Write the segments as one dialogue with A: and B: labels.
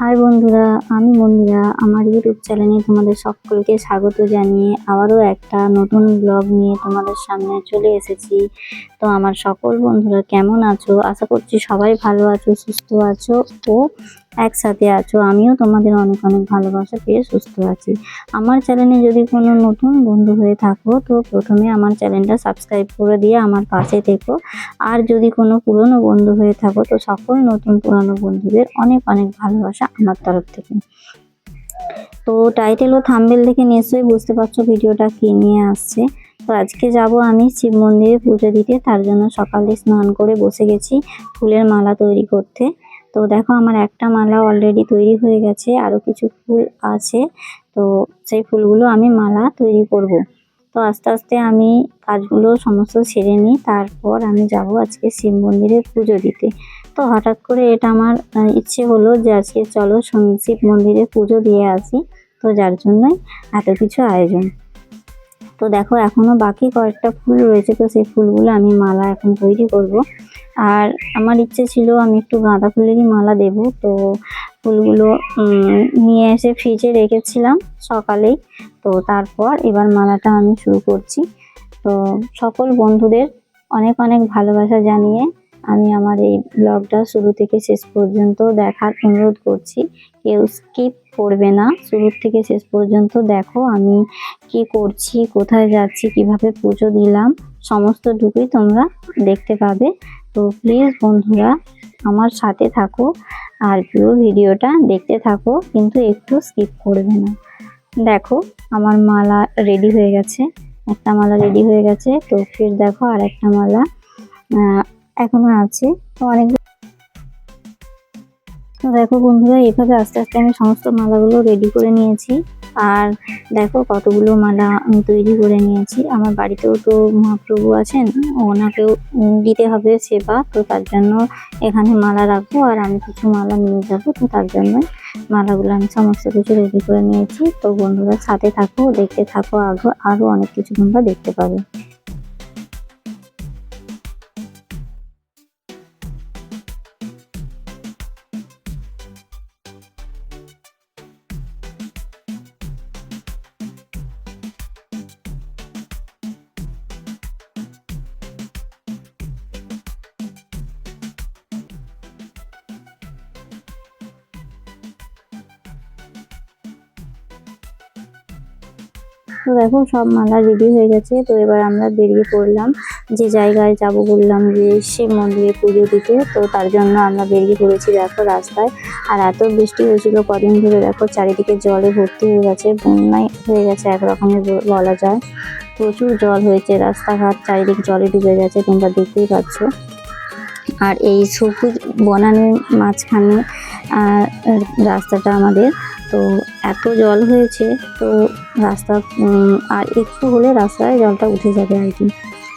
A: High বন্ধুরা, আমি মন্দিরা। আমার ইউটিউব চ্যানেলে তোমাদের সকলকে স্বাগত জানিয়ে আবারও একটা নতুন ব্লগ নিয়ে তোমাদের সামনে চলে এসেছি। তো আমার সকল বন্ধুরা কেমন আছো? আশা করছি সবাই ভালো আছো, সুস্থ আছো ও একসাথে আছো। আমিও তোমাদের অনেক অনেক ভালোবাসা পেয়ে সুস্থ আছি। আমার চ্যানেলে যদি কোনো নতুন বন্ধু হয়ে থাকো, তো প্রথমে আমার চ্যানেলটা সাবস্ক্রাইব করে দিয়ে আমার পাশে থেকো। আর যদি কোনো পুরনো বন্ধু হয়ে থাকো, তো সকল নতুন পুরনো বন্ধুদের অনেক অনেক ভালোবাসা আমার তরফ থেকে। তো টাইটেল ও থাম্বেল দেখে নিশ্চয়ই বুঝতে পারছ ভিডিওটা কি নিয়ে আসছে। তো আজকে যাব আমি শিব মন্দিরে পুজো দিতে। তার জন্য সকালে স্নান করে বসে গেছি ফুলের মালা তৈরি করতে। তো দেখো আমার একটা মালা অলরেডি তৈরি হয়ে গেছে আরও কিছু ফুল আছে। তো সেই ফুলগুলো আমি মালা তৈরি করব। তো আস্তে আস্তে আমি কাজগুলো সমস্ত সেরে নিই, তারপর আমি যাব আজকে শিব মন্দিরে পুজো দিতে। তো হঠাৎ করে এটা আমার ইচ্ছে হলো যে আজকে চলো শিব মন্দিরে পুজো দিয়ে আসি। তো যার জন্যই এত কিছু আয়োজন। তো দেখো এখনও বাকি কয়েকটা ফুল রয়েছে, তো সেই ফুলগুলো আমি মালা এখন তৈরি করব। আর আমার ইচ্ছে ছিল আমি একটু গাঁদা ফুলেরই মালা দেব। তো ফুলগুলো নিয়ে এসে ফ্রিজে রেখেছিলাম সকালেই। তো তারপর এবার মালাটা আমি শুরু করছি। তো সকল বন্ধুদের অনেক অনেক ভালোবাসা জানিয়ে আমি আমার এই ব্লগটা শুরু থেকে শেষ পর্যন্ত দেখার অনুরোধ করছি। কেউ স্কিপ করবে না। শুরু থেকে শেষ পর্যন্ত দেখো আমি কি করছি, কোথায় যাচ্ছি, কীভাবে পুজো দিলাম, সমস্তটুকুই তোমরা দেখতে পাবে। তো প্লিজ বন্ধুরা, আমার সাথে থাকো আর পুরো ভিডিওটা দেখতে থাকো, কিন্তু একটু স্কিপ করবে না। দেখো, আমার মালা রেডি হয়ে গেছে, একটা মালা রেডি হয়ে গেছে, তো ফির দেখো আর একটা মালা এখনও আছে, তো অনেক দেখো বন্ধুরা এইভাবে আস্তে আস্তে আমি সমস্ত মালাগুলো রেডি করে নিয়েছি। আর দেখো কতগুলো মালা আমি তৈরি করে নিয়েছি। আমার বাড়িতেও তো মহাপ্রভু আছেন, ওনাকেও দিতে হবে সেবা, তো তার জন্য এখানে মালা রাখব আর আমি কিছু মালা নিয়ে যাব, তো তার জন্য মালাগুলো আমি সমস্ত কিছু রেডি করে নিয়েছি। তো বন্ধুরা সাথে থাকো, দেখতে থাকো, আরও আরও অনেক কিছু তোমরা দেখতে পাবে। তো দেখো, সব মালা রেডি হয়ে গেছে। তো এবার আমরা বেরিয়ে পড়লাম যে জায়গায় যাব বললাম যে শিব মন্দিরে পুজো দিতে। তো তার জন্য আমরা বেরিয়ে পড়েছি দেখো রাস্তায়। আর এত বৃষ্টি হয়েছিল কদিন ধরে, দেখো চারিদিকে জলে ভর্তি হয়ে গেছে, বন্যায় হয়ে গেছে এক রকমের বলা যায়। প্রচুর জল হয়েছে রাস্তাঘাট, চারিদিক জলে ডুবে গেছে, তোমরা দেখতেই পাচ্ছ। আর এই সবুজ বনানের মাঝখানে রাস্তাটা আমাদের তো এত জল হয়েছে, তো রাস্তা আর একটু হলে রাস্তায় জলটা উঠে যাবে আর কি।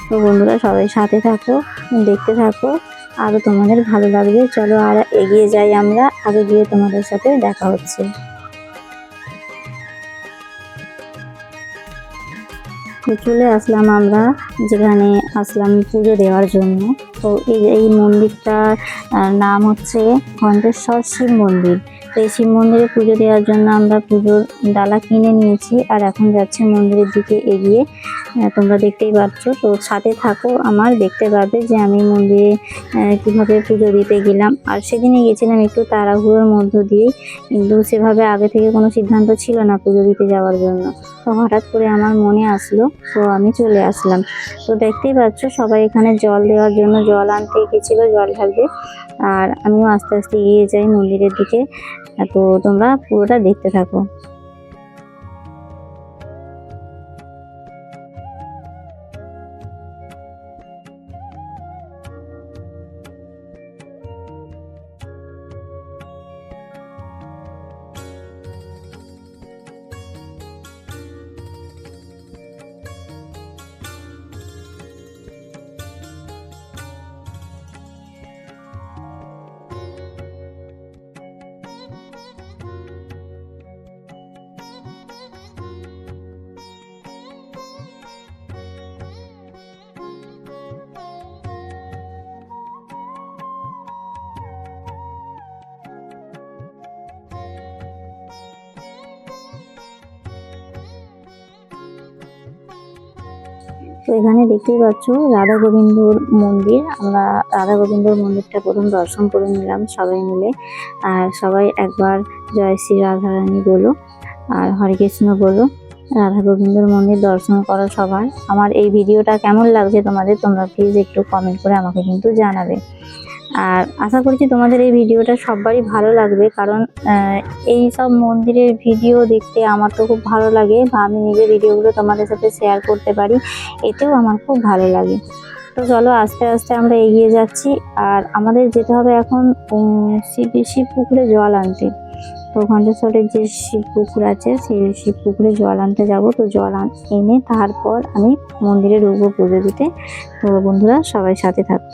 A: তো বন্ধুরা সবাই সাথে থাকো, দেখতে থাকো আরও তোমাদের ভালো লাগবে। চলো আর এগিয়ে যাই আমরা, আগে গিয়ে তোমাদের সাথে দেখা হচ্ছে। চলে আসলাম আমরা, যেখানে আসলাম পুজো দেওয়ার জন্য। তো এই মন্দিরটার নাম হচ্ছে ঘণ্টেশ্বর শিব মন্দির। তো এই শিব মন্দিরে পুজো দেওয়ার জন্য আমরা পুজোর ডালা কিনে নিয়েছি আর এখন যাচ্ছি মন্দিরের দিকে এগিয়ে। তোমরা দেখতেই পাচ্ছ। তো সাথে থাকো আমার, দেখতে পাবে যে আমি মন্দিরে কীভাবে পুজো দিতে গেলাম। আর সেদিনে গেছিলাম একটু তাড়াহুড়োর মধ্য দিয়েই কিন্তু সেভাবে আগে থেকে কোনো সিদ্ধান্ত ছিল না পুজো দিতে যাওয়ার জন্য। তো হঠাৎ করে আমার মনে আসলো, তো আমি চলে আসলাম। তো দেখতেই পাচ্ছ, সবাই এখানে জল দেওয়ার জন্য জল আনতে গেছিল জল ঢালতে। আর আমিও আস্তে আস্তে এগিয়ে যাই মন্দিরের দিকে। তো তোমরা পুরোটা দেখতে থাকো। তো এখানে দেখতেই পাচ্ছ রাধা গোবিন্দর মন্দির। আমরা রাধা গোবিন্দর মন্দিরটা প্রথম দর্শন করে নিলাম সবাই মিলে। আর সবাই একবার জয় শ্রী রাধারানী বলো, আর হরে কৃষ্ণ বলো, রাধা গোবিন্দর মন্দির দর্শন করো সবার। আমার এই ভিডিওটা কেমন লাগছে তোমাদের, তোমরা প্লিজ একটু কমেন্ট করে আমাকে কিন্তু জানাবে। আর আশা করছি তোমাদের এই ভিডিওটা সবারই ভালো লাগবে, কারণ এই সব মন্দিরের ভিডিও দেখতে আমার তো খুব ভালো লাগে বা আমি নিজে ভিডিওগুলো তোমাদের সাথে শেয়ার করতে পারি, এতেও আমার খুব ভালো লাগে। তো চলো আস্তে আস্তে আমরা এগিয়ে যাচ্ছি, আর আমাদের যেতে হবে এখন শিব শিব পুকুরে জল আনতে। তো ঘণ্টেশ্বরের যে শিব পুকুর আছে, সেই শিব পুকুরে জল আনতে যাব। তো জল এনে তারপর আমি মন্দিরে ঢুকবো পুজো দিতে। তো বন্ধুরা সবাই সাথে থাকো।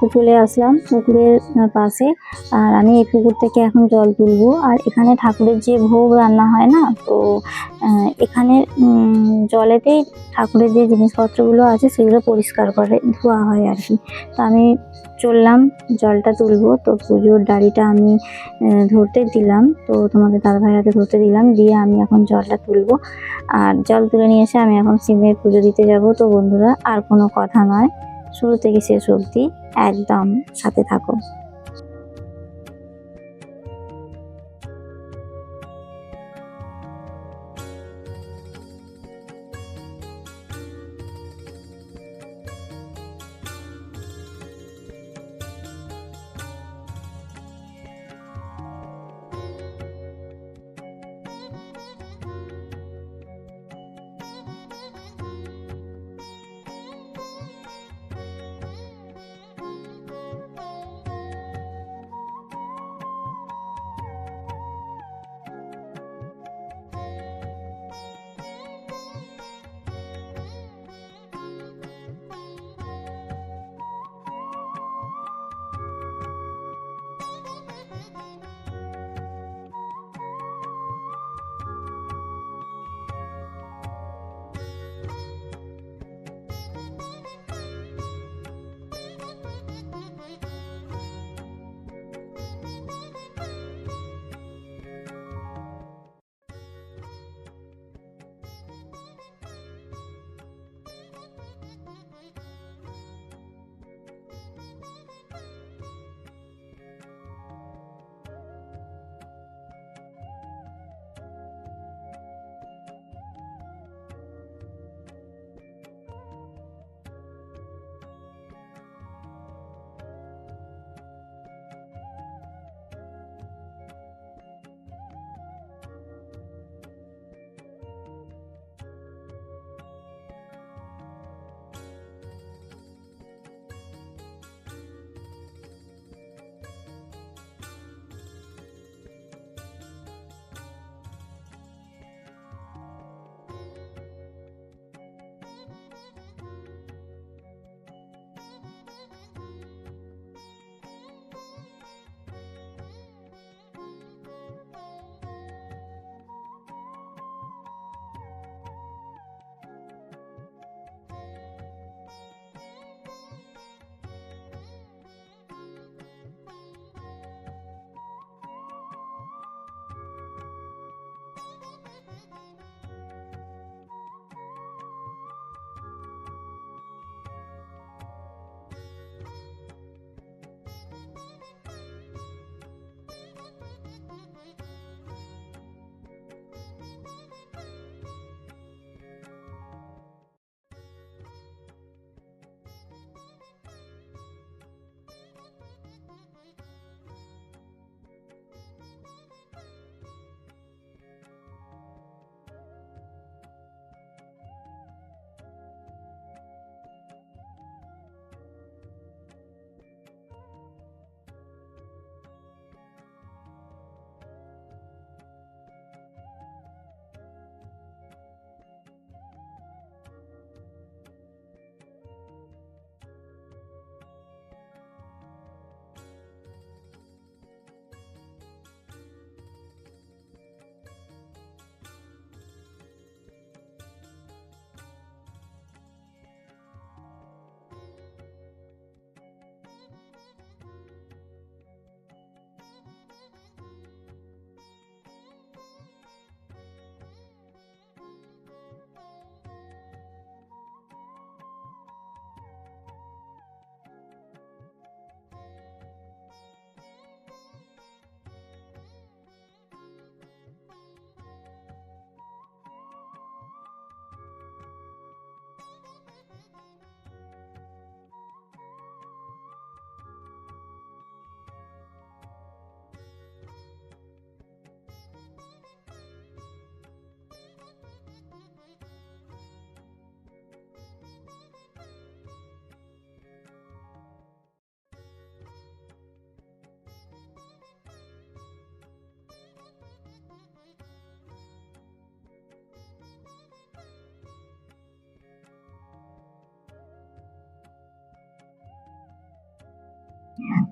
A: তো চলে আসলাম পুকুরের পাশে। আর আমি এই পুকুর থেকে এখন জল তুলবো। আর এখানে ঠাকুরের যে ভোগ রান্না হয় না, তো এখানে জলেতেই ঠাকুরের যে জিনিসপত্রগুলো আছে, সেগুলো পরিষ্কার করে ধোয়া হয় আর কি। তো আমি চললাম, জলটা তুলবো। তো পুজোর ডাড়িটা আমি ধরতে দিলাম। তো তোমাদের দাদা ভাইয়ের হাতে ধরতে দিলাম। দিয়ে আমি এখন জলটা তুলবো। আর জল তুলে নিয়ে এসে আমি এখন শিবের পুজো দিতে যাব। তো বন্ধুরা, আর কোনো কথা নয়। শুরু থেকে শেষ অবধি একদম সাথে থাকো।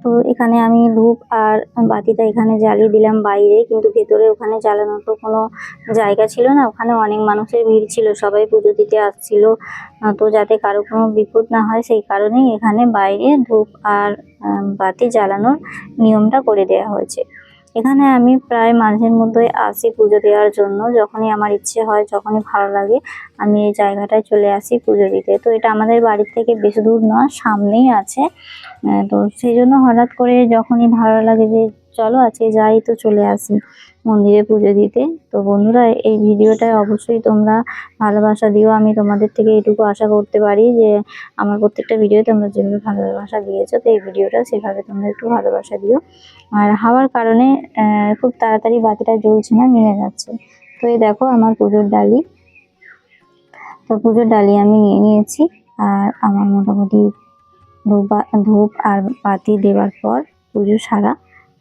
A: তো এখানে আমি ধূপ আর বাতিটা এখানে জ্বালিয়ে দিলাম বাইরে, কিন্তু ভেতরে ওখানে জ্বালানোর তো কোনো জায়গা ছিল না। ওখানে অনেক মানুষের ভিড় ছিল, সবাই পুজো দিতে আসছিল। তো যাতে কারও কোনো বিপদ না হয়, সেই কারণেই এখানে বাইরে ধূপ আর বাতি জ্বালানোর নিয়মটা করে দেওয়া হয়েছে। এখানে আমি প্রায় মাঝের মধ্যেই আসি পুজো দেওয়ার জন্য। যখনই আমার ইচ্ছে হয়, যখনই ভালো লাগে, আমি এই জায়গাটায় চলে আসি পুজো দিতে। তো এটা আমাদের বাড়ির থেকে বেশি দূর নয়, সামনেই আছে। তো সেই জন্য হঠাৎ করে যখনই ভালো লাগে যে চলো আজকে যাই তো চলে আসি মন্দিরে পুজো দিতে। তো বন্ধুরা, এই ভিডিওটায় অবশ্যই তোমরা ভালোবাসা দিও। আমি তোমাদের থেকে এটুকু আশা করতে পারি যে আমার প্রত্যেকটা ভিডিও তোমরা যেভাবে ভালোবাসা দিয়েছ, তো এই ভিডিওটা সেভাবে তোমরা একটু ভালোবাসা দিও। আর হাওয়ার কারণে খুব তাড়াতাড়ি বাতিটা জ্বলছে না নিভে যাচ্ছে। তো এই দেখো আমার পুজোর ডালি। তো পুজোর ডালি আমি নিয়ে নিয়েছি। আর আমার মোটামুটি ধূপ ধূপ আর বাতি দেওয়ার পর পুজো সারা।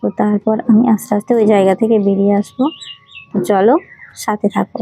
A: তো তারপর আমি আস্তে আস্তে ওই জায়গা থেকে বেরিয়ে আসব। চলো সাথে থাকো।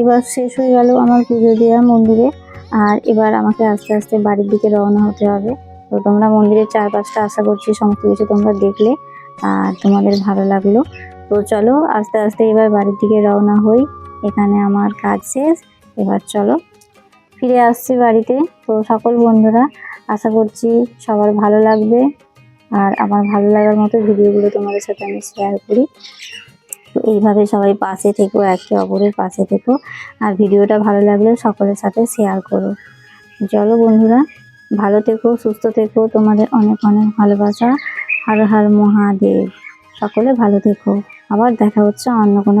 A: এবার শেষ হয়ে গেল আমার পুজো দেওয়া মন্দিরে। আর এবার আমাকে আস্তে আস্তে বাড়ির দিকে রওনা হতে হবে। তো তোমরা মন্দিরের চারপাশটা আশা করছি সমস্ত কিছু তোমরা দেখলে, আর তোমাদের ভালো লাগল। তো চলো আস্তে আস্তে এবার বাড়ির দিকে রওনা হই। এখানে আমার কাজ শেষ, এবার চলো ফিরে আসছি বাড়িতে। তো সকল বন্ধুরা, আশা করছি সবার ভালো লাগবে। আর আমার ভালো লাগার মতো ভিডিওগুলো তোমাদের সাথে আমি শেয়ার করি। এইভাবে সবাই পাশে থেকো, একে অপরের পাশে থেকো। আর ভিডিওটা ভালো লাগলে সকলের সাথে শেয়ার করো। চলো বন্ধুরা, ভালো থেকো, সুস্থ থেকো। তোমাদের অনেক অনেক ভালোবাসা। হর হর মহাদেব। সকলে ভালো থেকো। আবার দেখা হচ্ছে অন্য কোনো